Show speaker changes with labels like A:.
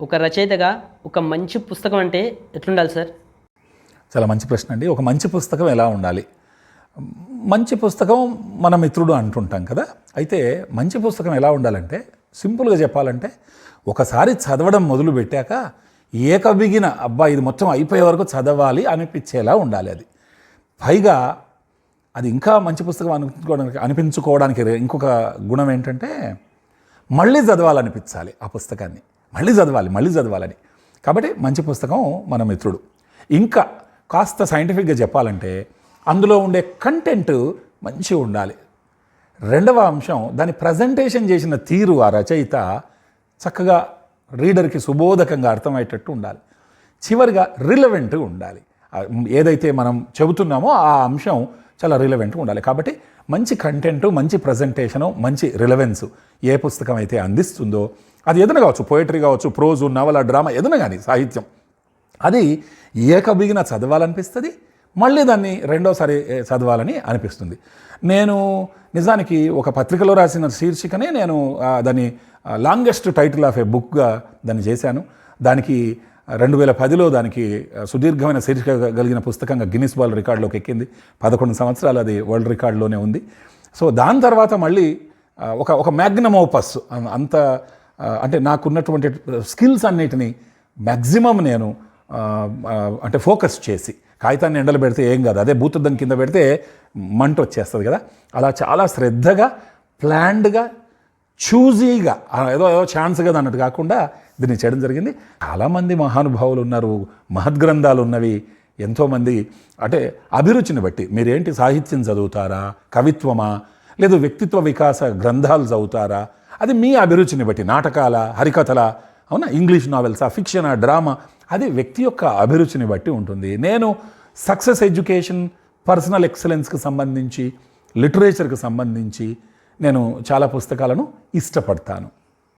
A: ఒక రచయితగా ఒక మంచి పుస్తకం అంటే ఎట్లుండాలి సార్?
B: చాలా మంచి ప్రశ్న అండి. ఒక మంచి పుస్తకం ఎలా ఉండాలి? మంచి పుస్తకం మన మిత్రుడు అంటుంటాం కదా. అయితే మంచి పుస్తకం ఎలా ఉండాలంటే సింపుల్గా చెప్పాలంటే ఒకసారి చదవడం మొదలు పెట్టాక ఏకబిగిన అబ్బా ఇది మొత్తం అయిపోయే వరకు చదవాలి అనిపించేలా ఉండాలి అది. పైగా అది ఇంకా మంచి పుస్తకం అనిపించుకోవడానికి అనిపించుకోవడానికి ఇంకొక గుణం ఏంటంటే మళ్ళీ చదవాలనిపించాలి ఆ పుస్తకాన్ని. మళ్ళీ చదవాలి మళ్ళీ చదవాలని. కాబట్టి మంచి పుస్తకం మన మిత్రుడు. ఇంకా కాస్త సైంటిఫిక్గా చెప్పాలంటే అందులో ఉండే కంటెంట్ మంచిగా ఉండాలి. రెండవ అంశం దాని ప్రజెంటేషన్ చేసిన తీరు ఆ రచయిత చక్కగా రీడర్కి సుబోధకంగా అర్థమయ్యేటట్టు ఉండాలి. చివరిగా రిలవెంట్గా ఉండాలి. ఏదైతే మనం చెబుతున్నామో ఆ అంశం చాలా రిలవెంట్గా ఉండాలి. కాబట్టి మంచి కంటెంట్ మంచి ప్రజెంటేషను మంచి రిలవెన్స్ ఏ పుస్తకం అయితే అందిస్తుందో అది ఏదైనా కావచ్చు పోయిటరీ కావచ్చు ప్రోజు నవల డ్రామా ఏదైనా కానీ సాహిత్యం అది ఏకబిగిన చదవాలనిపిస్తుంది మళ్ళీ దాన్ని రెండోసారి చదవాలని అనిపిస్తుంది. నేను నిజానికి ఒక పత్రికలో రాసిన శీర్షికనే నేను దాన్ని లాంగెస్ట్ టైటిల్ ఆఫ్ ఏ బుక్గా దాన్ని చేశాను. దానికి రెండు వేల పదిలో దానికి సుదీర్ఘమైన శీర్షిక కలిగిన పుస్తకంగా గిన్నిస్ వరల్డ్ రికార్డులోకి ఎక్కింది. పదకొండు సంవత్సరాలు అది వరల్డ్ రికార్డులోనే ఉంది. సో దాని తర్వాత మళ్ళీ ఒక ఒక మ్యాగ్నమ్ ఓపస్ అంత అంటే నాకున్నటువంటి స్కిల్స్ అన్నిటినీ మ్యాక్సిమం నేను అంటే ఫోకస్ చేసి కాగితాన్ని ఎండలు పెడితే ఏం కాదు అదే భూతద్దం కింద పెడితే మంట వచ్చేస్తుంది కదా. అలా చాలా శ్రద్ధగా ప్లాన్డ్గా చూజీగా ఏదో ఏదో ఛాన్స్గా అన్నట్టు కాకుండా దీన్ని చేయడం జరిగింది. చాలామంది మహానుభావులు ఉన్నారు మహద్గ్రంథాలు ఉన్నవి ఎంతోమంది. అంటే అభిరుచిని బట్టి మీరేంటి సాహిత్యం చదువుతారా కవిత్వమా లేదు వ్యక్తిత్వ వికాస గ్రంథాలు చదువుతారా అది మీ అభిరుచిని బట్టి నాటకాల హరికథల అవునా? ఇంగ్లీష్ నావెల్సా ఫిక్షనా డ్రామా అది వ్యక్తి యొక్క అభిరుచిని బట్టి ఉంటుంది. నేను సక్సెస్ ఎడ్యుకేషన్ పర్సనల్ ఎక్సలెన్స్కి సంబంధించి లిటరేచర్కి సంబంధించి నేను చాలా పుస్తకాలను ఇష్టపడతాను.